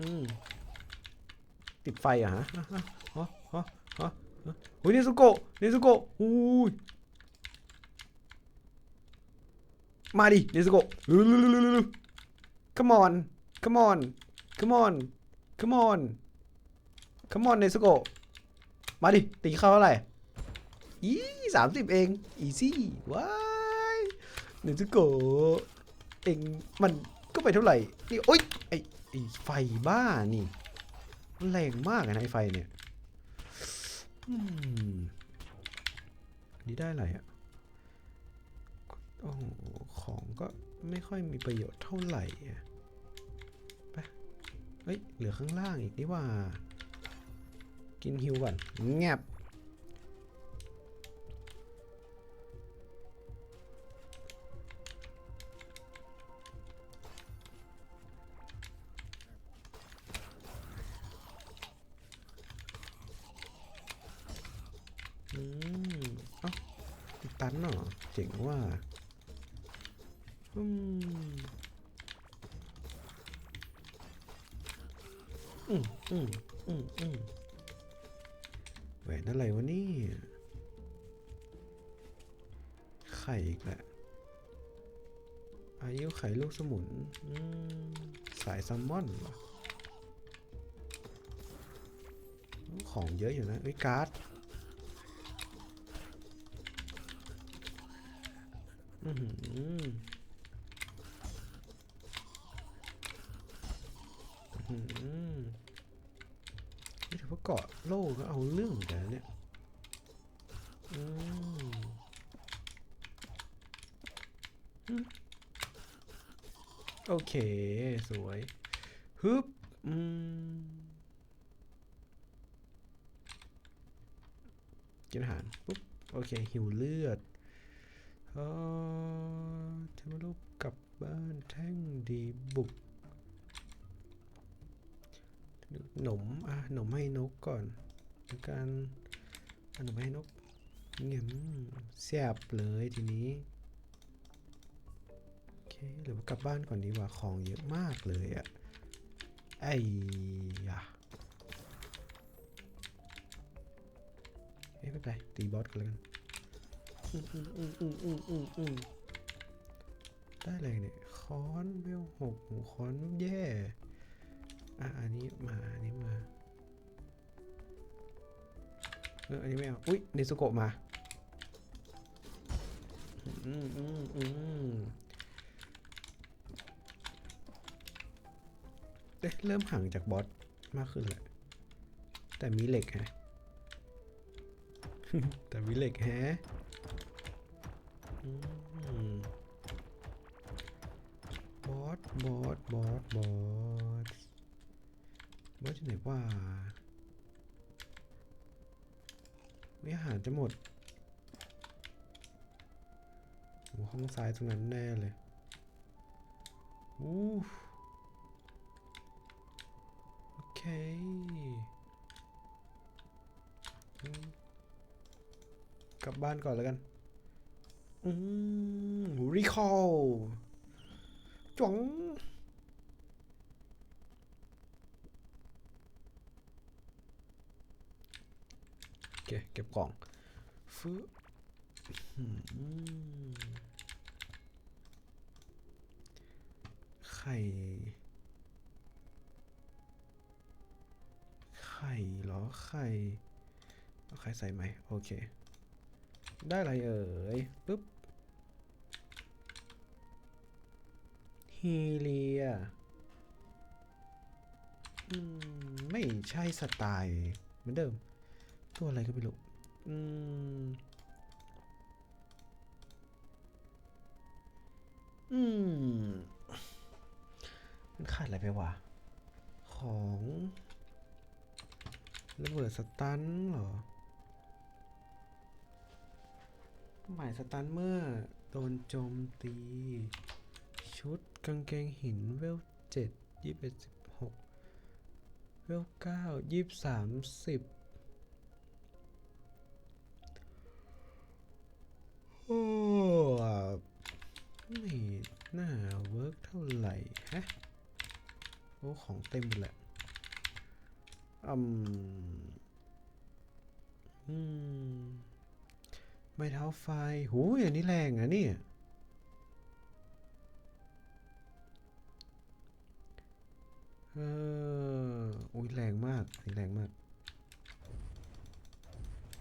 อืมติดไฟอะฮะฮะฮะฮะเฮ้ยเนซุโกะเนซุโกะอุ้ยมาดิเนซุโกะ come on come on come on come on come on เนซุโกะมาดิตีเข้าเท่าไหร่อีสามสิบเองอีซี่ว้ายเนซุโกะเองมันก็ไปเท่าไหร่นี่โอ๊ยไอ ไอไฟบ้านี่แรงมากนะไอไฟเนี่ยนนี้ได้อะไรอะโอ้ของก็ไม่ค่อยมีประโยชน์เท่าไหร่ไปเฮ้ย เหลือข้างล่างอีกนี่ว่า กินฮิวก่อนแงบ อืมอืมอืมอืมแหวนอะไรวะนี่ไข่อีกแหละอายุไข่ลูกสมุนสายแซลมอนเหรอของเยอะอยู่นะเอ้ยการ์ดอือหืออื้อหือนี่ถือว่า เกาะโล่ก็เอาเรื่องกันเนี่ยโอเค สวย ฮึบอืมกินอาหาร ปุ๊บ โอเค หิวเลือดเออเทวรูปกลับบ้านแท่งดีบุก หนมอะหนมให้นกก่อนแล้วกันหนมให้นกเงี้ยแซ่บเลยทีนี้โอเคหรือว่ากลับบ้านก่อนดีกว่าของเยอะมากเลยอะไอ้ยะเอ้ไม่เป็นไรตีบอสกันแล้วกันอืมอืมอืมอืมอืมอืมอืมได้เลยเนี่ย ค้อนเวลหกค้อนแย่ อะอันนี้มาอันนี้มาเอออันนี้ไม่เอาอุ้ยเนซุโกะมาอืมอืมอืมเอ๊ะเริ่มห่างจากบอสมากขึ้นแหละแต่มีเหล็กแฮะแต่มีเหล็กแฮะบอสบอสบอสบอส บอสที่ไหนว่าไม่อาหารจะหมดโอ้ห้องซ้ายตรงนั้นแน่เลยอู้โอเคกลับบ้านก่อนแล้วกัน อืมรีคอลจ๋อง เคเก็บกล่องฟื้อไข่ ไข่เหรอ ไข่เอาไข่ใส่ไหม โอเค ได้อะไรเอ่ยปุ๊บฮีเลียไม่ใช่สไตล์เหมือนเดิม ตัวอะไรก็ไม่รู้อืม อืม มันขาดอะไรไปวะ ของระเบิดสตันเหรอ หมายสตันเมื่อโดนโจมตี ชุดกางเกงหินเวลเจ็ดยี่สิบเอ็ดสิบหกเวลเก้ายี่สิบสามสิบ ไม่น่าเวิร์กเท่าไหร่ฮะโอ้ของเต็มหมดแหละอืมอืมไม่เท้าไฟหูยอันนี้แรงอะเนี่ยเอออุ้ยแรงมากอันนี้แรงมาก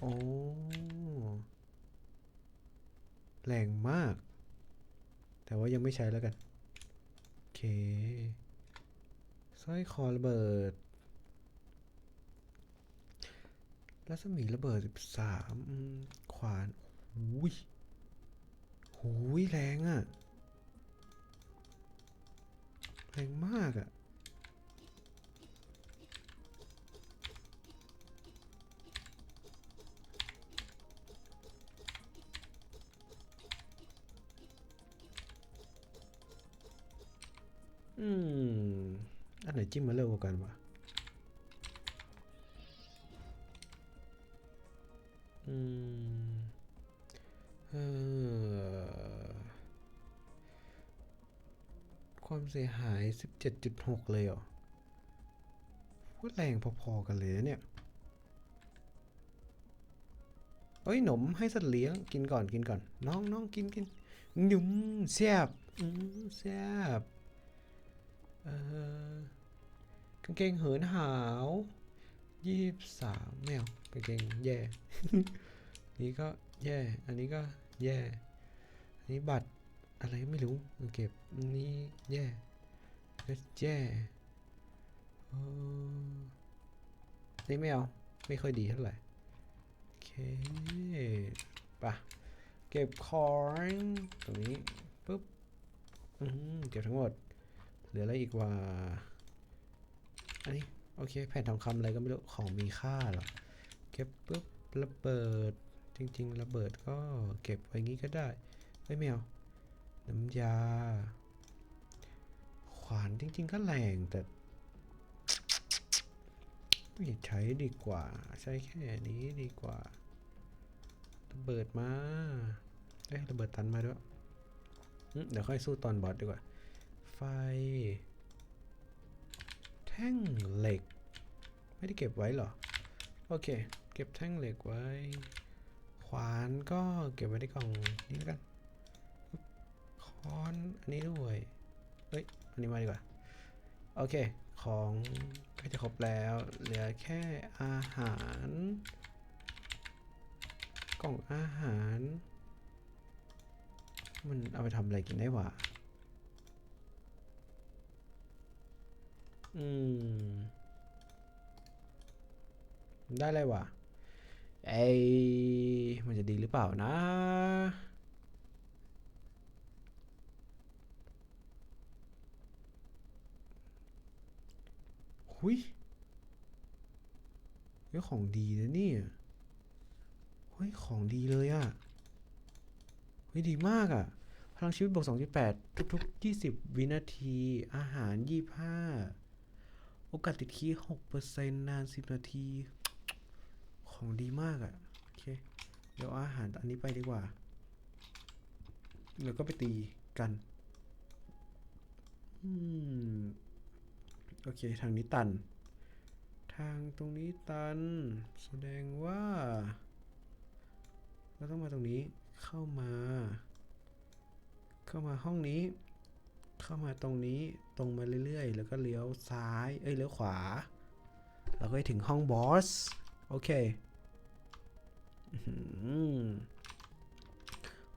โอ้ แรงมาก แต่ว่ายังไม่ใช้แล้วกัน โอเคสร้อยคอระเบิด รัศมีระเบิด13อืมขวานหุยหุยแรงอะ่ะ แรงมากอะ่ะ อืม อันไหนจิ้มมาเร็วกว่ากันวะอืมเออความเสียหาย 17.6 เลยเหรอพูดแรงพอๆกันเลยนะเนี่ยเอ้ยหนมให้สัตว์เลี้ยงกินก่อนกินก่อน น้องน้องกินกินหนุ่มแซ่บอืมแซ่บ กางเกงเหินหาวยี่สามแมวกางเกงแย่ นี่ก็แย่ อันนี้ก็แย่ อันนี้บัตรอะไรไม่รู้เก็บอันนี้แย่ก็แย่ออนี่ไม่เอา ไม่ค่อยดีเท่าไหร่ โอเคปะเก็บของตรงนี้ปุ๊บเก็บทั้งหมด ลืออะไรอีกว่าอันนี้โอเค แผ่นทองคำอะไรก็ไม่รู้ ของมีค่าหรอ เก็บปุ๊บระเบิด จริง ๆ ระเบิดก็เก็บไว้งี้ก็ได้ไม่ไม่เอน้ำยา ขวานจริง ๆ ก็แรงแต่ไม่ใช้ดีกว่า ใช้แค่นี้ดีกว่า ระเบิดมา เอ้ยระเบิดตันมาด้วย เดี๋ยวค่อยสู้ตอนบอสดีกว่า ไฟ แท่งเหล็ก ไม่ได้เก็บไว้หรอ โอเค เก็บแท่งเหล็กไว้ ขวานก็เก็บไว้ในกล่องนี้แล้วกัน ค้อนอันนี้ด้วยเอ้ย อันนี้มาดีกว่า โอเค ของก็จะครบแล้ว เหลือแค่อาหาร กล่องอาหารมันเอาไปทำอะไรกินได้วะ อืม ได้เลยวะเอ้ยมันจะดีหรือเปล่านะ หุยเฮ้ยของดีนะเนี่ย เฮ้ย ของดีเลยอะเฮ้ย ดีมากอะพลังชีวิตบวก2.8 ทุกๆ 20 วินาที อาหาร 25 โอกาสติดคีย์6%นต์นาน10นาที ของดีมากอะโอเค เดี๋ยวอาหารอันนี้ไปดีกว่า แล้วก็ไปตีกัน อืม โอเค ทางนี้ตัน ทางตรงนี้ตัน แสดงว่า เราต้องมาตรงนี้ เข้ามา เข้ามาห้องนี้ เข้ามาตรงนี้ตรงมาเรื่อยๆ แล้วก็เลี้ยวซ้าย เอ้ยเลี้ยวขวาแล้วก็ถึงห้องบอส โอเค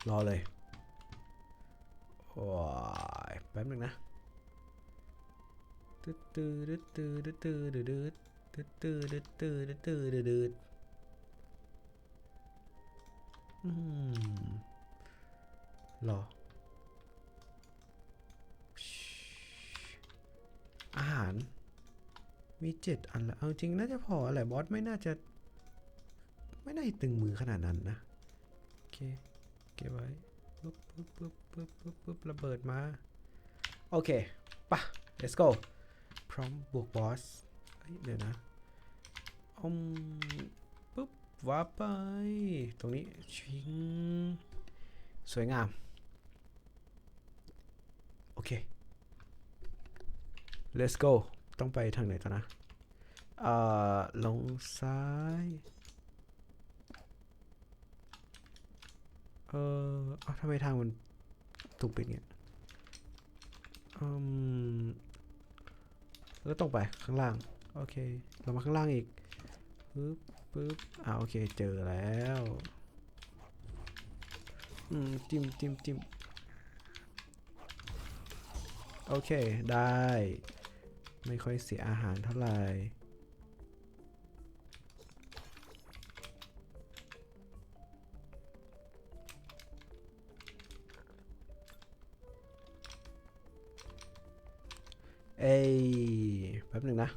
รอเลยว้ายแป๊บนึงนะตึ๊ดตึ๊ดตึ๊ดตึ๊ดตึ๊ดตึ๊ดตึ๊ดตึ๊ดตึ๊ดตึ๊ดตึ๊ดรอ อาหาร มีเจ็ดอันละเอาจริงน่าจะพอแหละบอสไม่น่าจะ ไม่ได้ตึงมือขนาดนั้นนะโอเคเก็บไว้ปุ๊บปุ๊บปุ๊บปุ๊บปุ๊บปุ๊บระเบิดมา โอเคปะ let's go พร้อมบวกบอสเดี๋ยวนะอมปุ๊บว้าไป ตรงนี้ชิง สวยงาม โอเค let's go ต้องไปทางไหนต่อนะเอ่อลงซ้าย เออเอ้าทำไมทางมันถูกปิดเนี่ยอืมแล้วตรงไปข้างล่าง โอเค เรามาข้างล่างอีกปึ๊บปึ๊บอ่าโอเค เจอแล้วอืมจิ้มจิ้มจิ้มโอเค ได้ ไม่ค่อยเสียอาหารเท่าไหร่ เอ้ยแป๊บหนึ่งนะ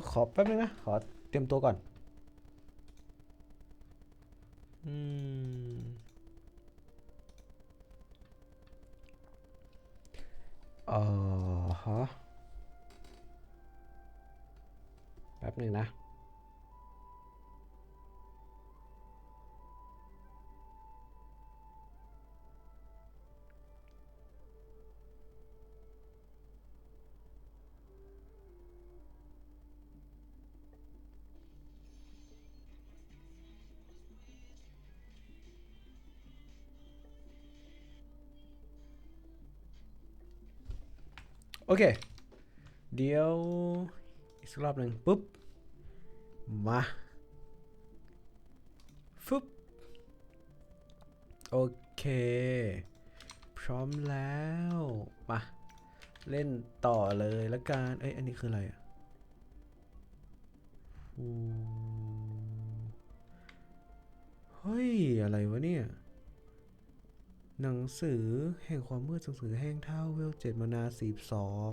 ยวขอแป๊บนึงนะ ขอเตรียมตัวก่อน อืมเออฮะ แป๊บหนึ่งนะ โอเค เดี๋ยว อีกรอบหนึ่งปุ๊บ มาฟึบโอเค พร้อมแล้ว มา เล่นต่อเลยละกัน เอ้ย อันนี้คืออะไรอะเฮ้ย อะไรวะเนี่ย หนังสือแห่งความมืดหนังสือแห่งเท่าเวลเจ็ดมานาสีสอง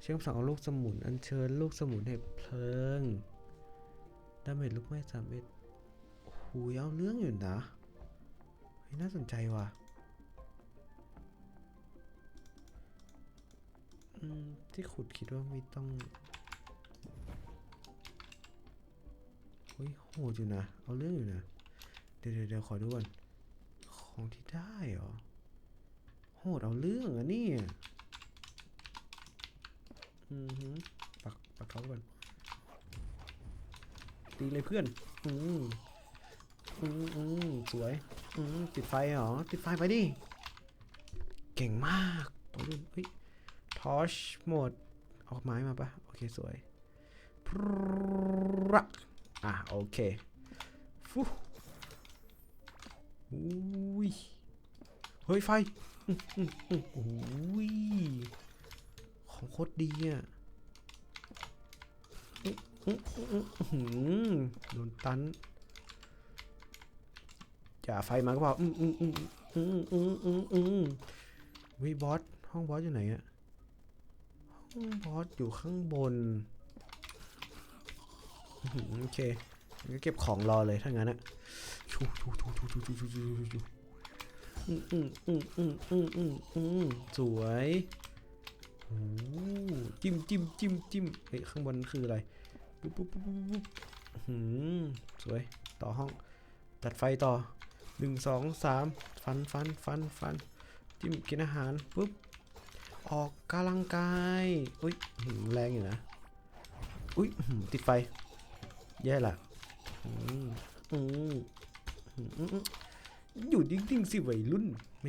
เชื่อมสั่งเอาลูกสมุนอัญเชิญลูกสมุนให้เพลิงดาเมจลูกไม้สามเอ็ดหูยเอาเรื่องอยู่นะเฮ้ยน่าสนใจว่ะที่ขุดคิดว่าไม่ต้องเฮ้ยโหดอยู่นะ เอาเรื่องอยู่นะ เดี๋ยวเดี๋ยวเดี๋ยวขอดูก่อน ของที่ได้เหรอ โหดเอาเรื่องอะนี่อือหือปักปักเขาก่อนตีเลยเพื่อน อืมอืมอืมสวย อืมติดไฟเหรอ ติดไฟไปดิ เก่งมากไปดูเฮ้ย ทอชหมด ออกไม้มาปะโอเค สวยพรักอะ โอเคฟู อุ้ย เฮ้ย ไฟอื้ออื้ออื้อโอ้ย ของโคตรดีอะอื้ออื้ออื้ออื้อหือโดนตันอย่าไฟมาก็พออืมอืมอืมอืมอืมอืมอืมวิบอส ห้องบอสอยู่ไหนอะห้องบอสอยู่ข้างบน โอเคงั้นเก็บของรอเลยถ้างั้นอะ ชูชูชูชูชูชูชูชูชูอืมอืมอืมอืมอืมอืมอืมสวยโอ้จิ้มจิ้มจิ้มจิ้มเฮ้ยข้างบนคืออะไรปุ๊บปุ๊บปุ๊บปุ๊บหืมสวยต่อห้องตัดไฟต่อหนึ่งสองสามฟันฟันฟันฟันจิ้มกินอาหารปุ๊บออกกำลังกายอุ้ยแรงอยู่นะอุ้ยติดไฟแย่ละอืมอืม อืมอืมอืมอยู่ดิ้งๆสิวัยรุ่นแหม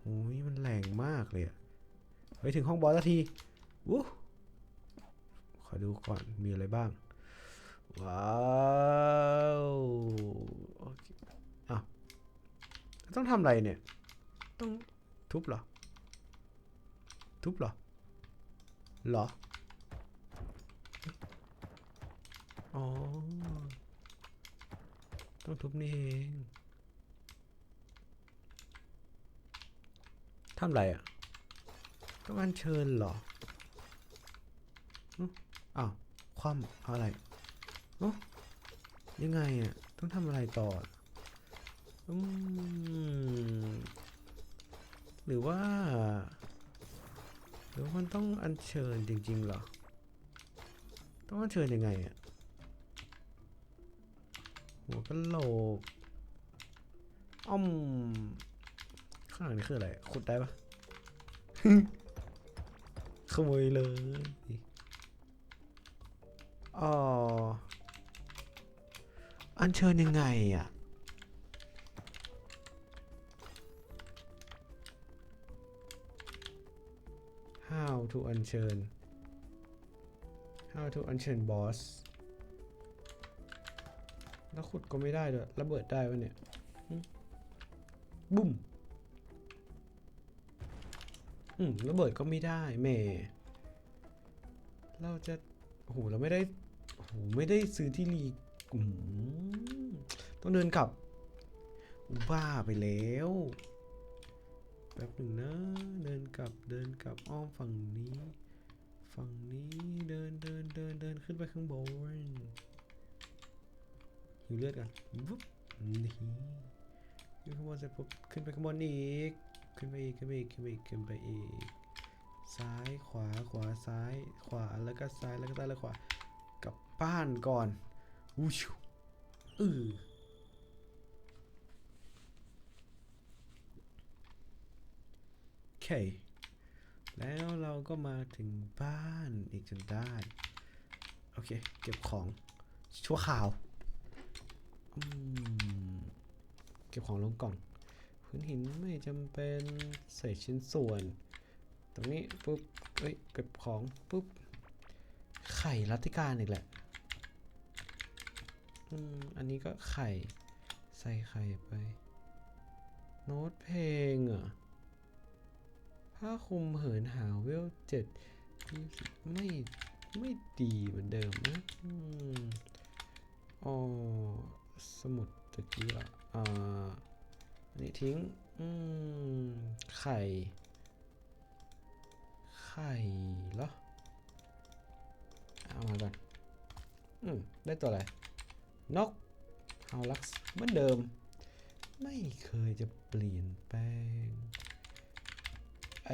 โอ้ยมันแรงมากเลยอะไปถึงห้องบอสสักทีวู้ขอดูก่อนมีอะไรบ้าง ว้าวโอเคอ้าวต้องทำอะไรเนี่ย ต้องทุบเหรอ ทุบเหรอเหรอ อ๋อ ต้องทุบนี่เองทำไรอะ ต้องอัญเชิญเหรออ้าวคว่ำอะไรเอ้ยังไงอะ ต้องทำอะไรต่ออืมหรือว่า หรือว่ามันต้องอัญเชิญจริงๆเหรอ ต้องอัญเชิญยังไงอะ หัวกะโหลกอ้อม ข้างหลังนี่คืออะไร ขุดได้ปะขโมยเลยอ๋ออัญเชิญยังไงอะ how to อัญเชิญ how to อัญเชิญ boss แล้วขุดก็ไม่ได้ด้วยระเบิดได้ปะเนี่ยหึบุ้มอืมระเบิดก็ไม่ได้แหม่เราจะโอ้โหเราไม่ได้โอ้โหไม่ได้ซื้อที่รีอืมต้องเดินกลับอุบ้าไปแล้วแป๊บหนึ่งนะ เดินกลับเดินกลับอ้อมฝั่งนี้ ฝั่งนี้เดินเดินเดินเดินขึ้นไปข้างบน หิวเลือดกันวุ๊บนี่อยู่ข้างบนเสร็จปุ๊บขึ้นไปข้างบนอีก ขึ้นไปอีกขึ้นไปอีกขึ้นไปอีกขึ้นไปอีก ซ้ายขวาขวาซ้าย ขวาแล้วก็ซ้ายแล้วก็ซ้ายแล้วขวากลับบ้านก่อนวูชูอือโอเคแล้วเราก็มาถึงบ้านอีกจนได้ โอเค เก็บของชั่วข่าว เก็บของลงกล่อง พื้นหินไม่จำเป็นใส่ชิ้นส่วน ตรงนี้ปุ๊บเอ้ยเก็บของปุ๊บ ไข่รัตติการอีกแหละอืมอันนี้ก็ไข่ ใส่ไข่ไป โน้ตเพลงอะผ้าคลุมเหินหาวเวลเจ็ดไม่ไม่ดีเหมือนเดิมนะอืมอ๋อ สมุดตะกี้ละอ่าอันนี้ทิ้ง อืม ไข่ ไข่เหรอ เอามาก่อน อืม ได้ตัวอะไร นกฮาลักซ์เหมือนเดิม ไม่เคยจะเปลี่ยนแปลง ไอ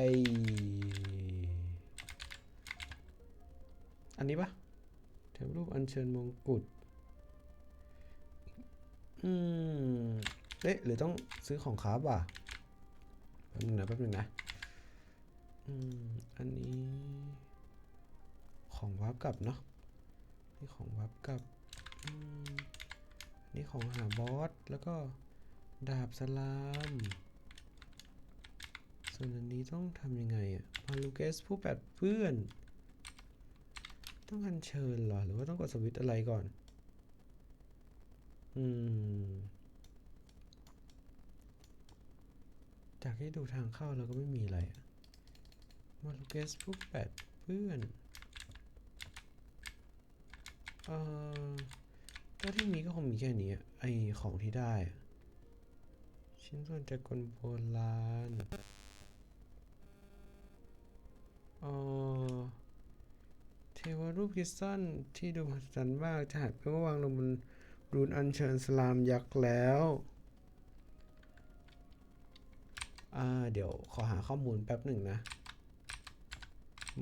อันนี้ปะแถมรูปอัญเชิญมงกุฎ อืมเอ๊ะหรือต้องซื้อของคราฟอะแป๊บนึงนะแป๊บนึงนะอืมอันนี้ ของวับกลับเนาะนี่ของวับกลับอืมนี่ของหาบอสแล้วก็ดาบสลาม ส่วนอันนี้ต้องทำยังไงอะมาลูเกสผู้แปดเพื่อน ต้องอัญเชิญหรอ หรือว่าต้องกดสวิตอะไรก่อน จากที่ดูทางเข้าเราก็ไม่มีอะไรอะมาลูเกสผู้แปดเพื่อนเอ่อก็ที่มีก็คงมีแค่นี้อะไอของที่ได้ ชิ้นส่วนจากกลโบราณเอ่อเทวรูปคริสตัลที่ดูมหัศจรรย์มากจะหายไปเมื่อวางลงบน รูนอัญเชิญสลามยักษ์แล้วเดี๋ยวขอหาข้อมูลแป๊บหนึ่งนะ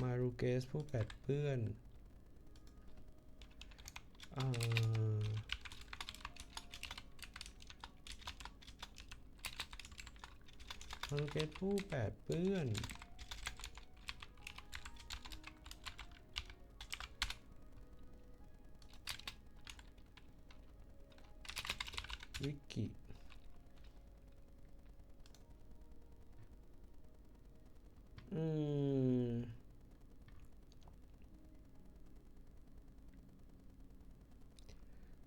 มารูเกสผู้แปดเปื้อนอมารูเกสผู้แปดเปื้อน วิกิอืม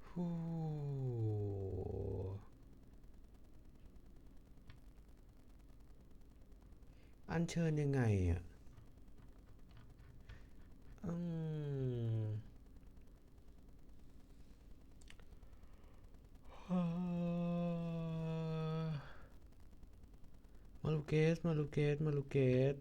ฮู้อัญเชิญยังไงอะ อืมฮ่ามาลูเก สมาลูเกสมาลูเกส